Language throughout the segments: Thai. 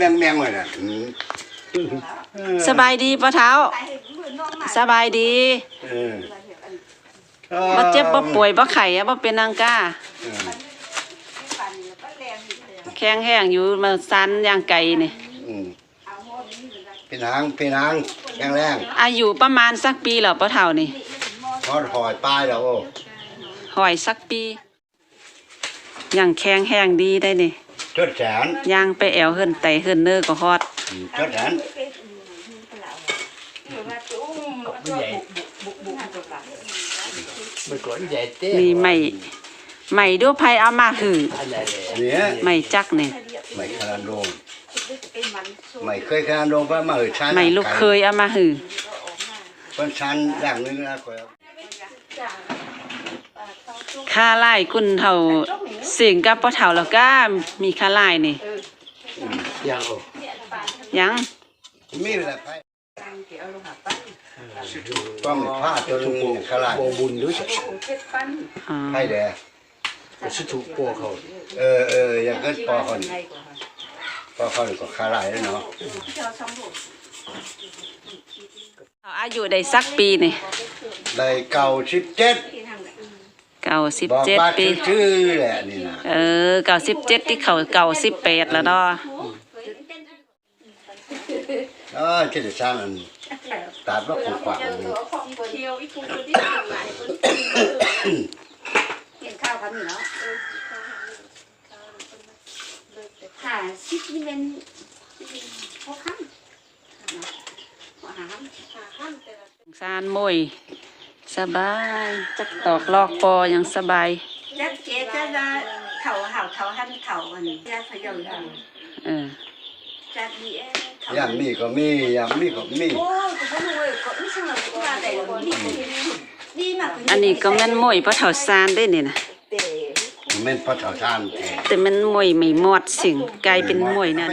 แมงแมงเลยน่ะอืมเออสบายดีปะเท้า สบายดีเออบ่เจ็บบ่ป่วยบ่ไข้อะบ่เป็นนางก้าเออแข็งแห้งอยู่มาซันอย่างไก่นี่อืมพี่นางพี่นางแข็งแรงอายุประมาณสักปีแล้วปะเท้านี่ทอดหอยปลายแล้วโอ้ หอยสักปีอย่างแข็งแห้งดีได้นี่ จดแสนย่างไปแอวเฮิรนไตเฮิรนเนอร์ก็ฮอดอืมจดแสน Mình có dạy tế นี่ไม่ไม่ดูไผเอามาหือ Anh này để เนี่ยไม่จักนี่ไม่ขนาดโดงไม่เคยขนาดโดงเพราะมาเออชันไม่ลูกเคยเอามาหือเพิ่นชันอย่างนึงนะคอยเอาค่าไล่กุนเท่า เสียงกับปะเท่าแล้วก็มีค่าไล่นี่ Giang ổ ยังมีอะไรไปต้องผ้าตัวนึงขลาด Bộ bùn đứa chắc อ๋อให้แด Có sức thủ bộ khẩu เออเอออย่างเกิดปอคนปอคนก็ขลาดแล้วเนาะเอาอายุได้สักปีนี่ได้เก่าสิบเจ็ด เก้าสิบบอกเจ็ดบ้านปีชื่อๆแหละนี่นะเออเก้าสิบเจ็ดที่เขาเก้าสิบแปดแล้วเนาะเออจะได้สร้างอันตัดว่าของขวางนี่เที่ยวอีกคนที่ทำหลายคนเห็นข้าวกันอยู่แล้วหาชิดนี่เป็นพอขั้นหาขั้นหาขั้นแต่ละสารมวย สบายจักตอกลอกปอยังสบายจัดเจ๊จะจะเข่าเห่าเข่าหันเข่ากันจะพยอยามเออจัดดีเอ๊ะยามมีก็มียามมีก็มีโอ้ก็ไม่รู้ก็ไม่ใช่ก็ว่าแต่ละคนดีมากอันนี้ก็แม่นมวยเพราะเท่าซานได้นี่นะแม่นพระเฒ่าทานแท้แต่มันมวยไม่หมดสิ่งกลายเป็นมวยนั่น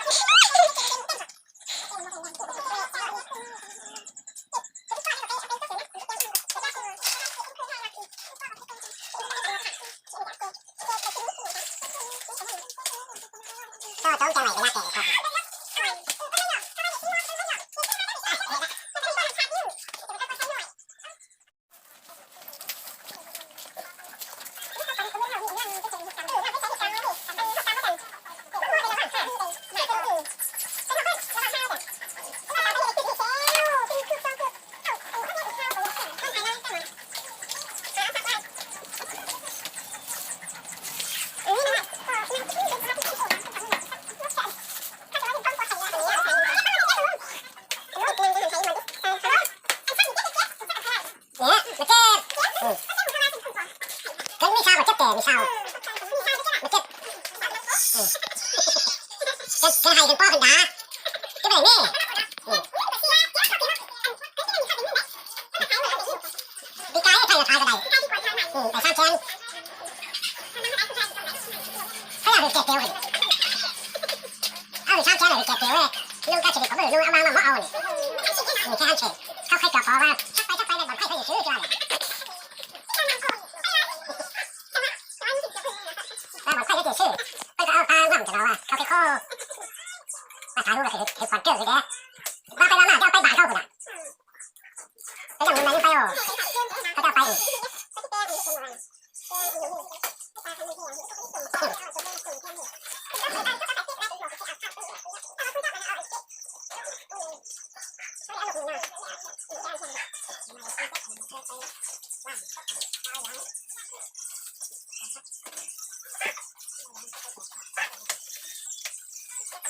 Yes. せせないで5分だでもね、うん、理解会の会話だよ。うん、第3点。早く受けておる。ある3点ある受けておる。ルーカチリコブルルーアマママアオニ。2点半点。カフェコーン。まあ、頼むが、ヘッファッケーですね。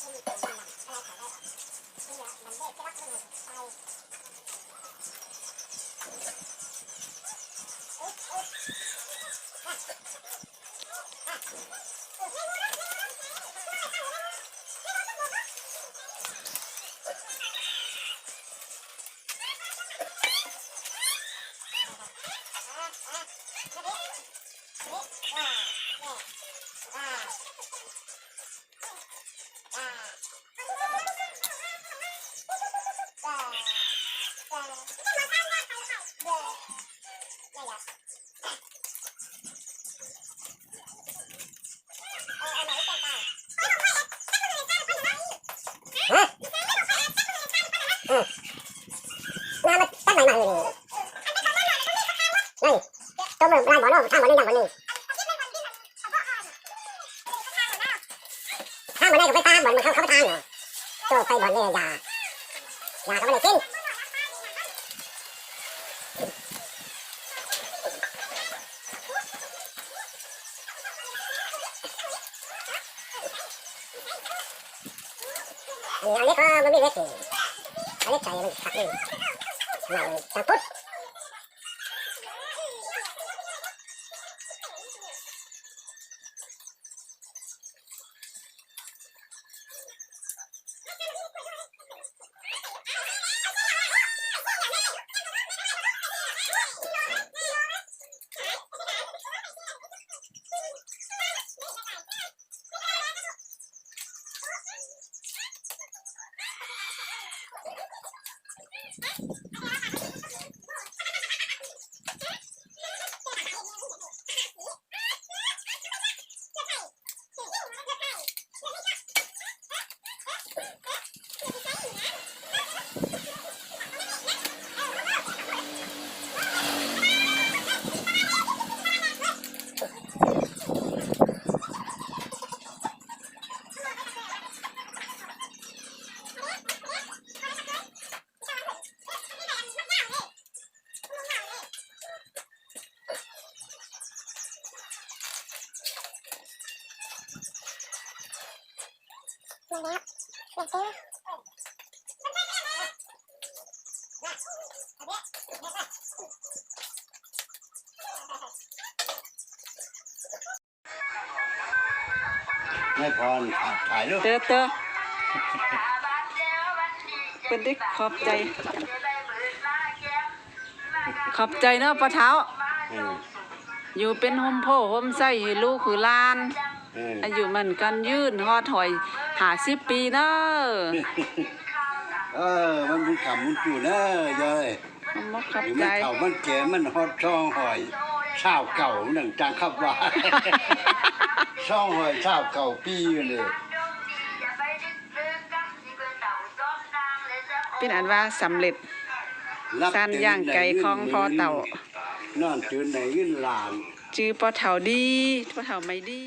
น้ มอนนึงก็ไปตามหมอนมันเข้าเข้าทางเหรอตัวไปหมอนนี่ยยายาก็ไม่ได้กินอันนี้ก็มันไม่เล็กเลยอันนี้ใจมันขัดเลยหนัง จังพุทธไม่พรถ่ายรูปเตอเตอเป็นเด็กขอบใจ ขอบใจเนาะปะเท้าเอออยู่เป็นโฮมโพโฮมไส้ให้ลูกคือหลานเอออายุมันกันยืนฮอดถอยหาสิบปีเนาะเออ มันเป็นกรรมมันอยู่เนอะยายผมบอกขอบหรือใจมันเก่ามันแก่มันฮอดช่องหอยเช้าเก่าหนังจังขับว่าช่องหอยเช้าเก่าปีอยู่เลยเป็นอันว่าสำเร็จสั้นย่างไก่ของพ่อเต่านอนตื่นไหนขึ้นหลานจื้อปอเถาดีปอเถาไม่ดี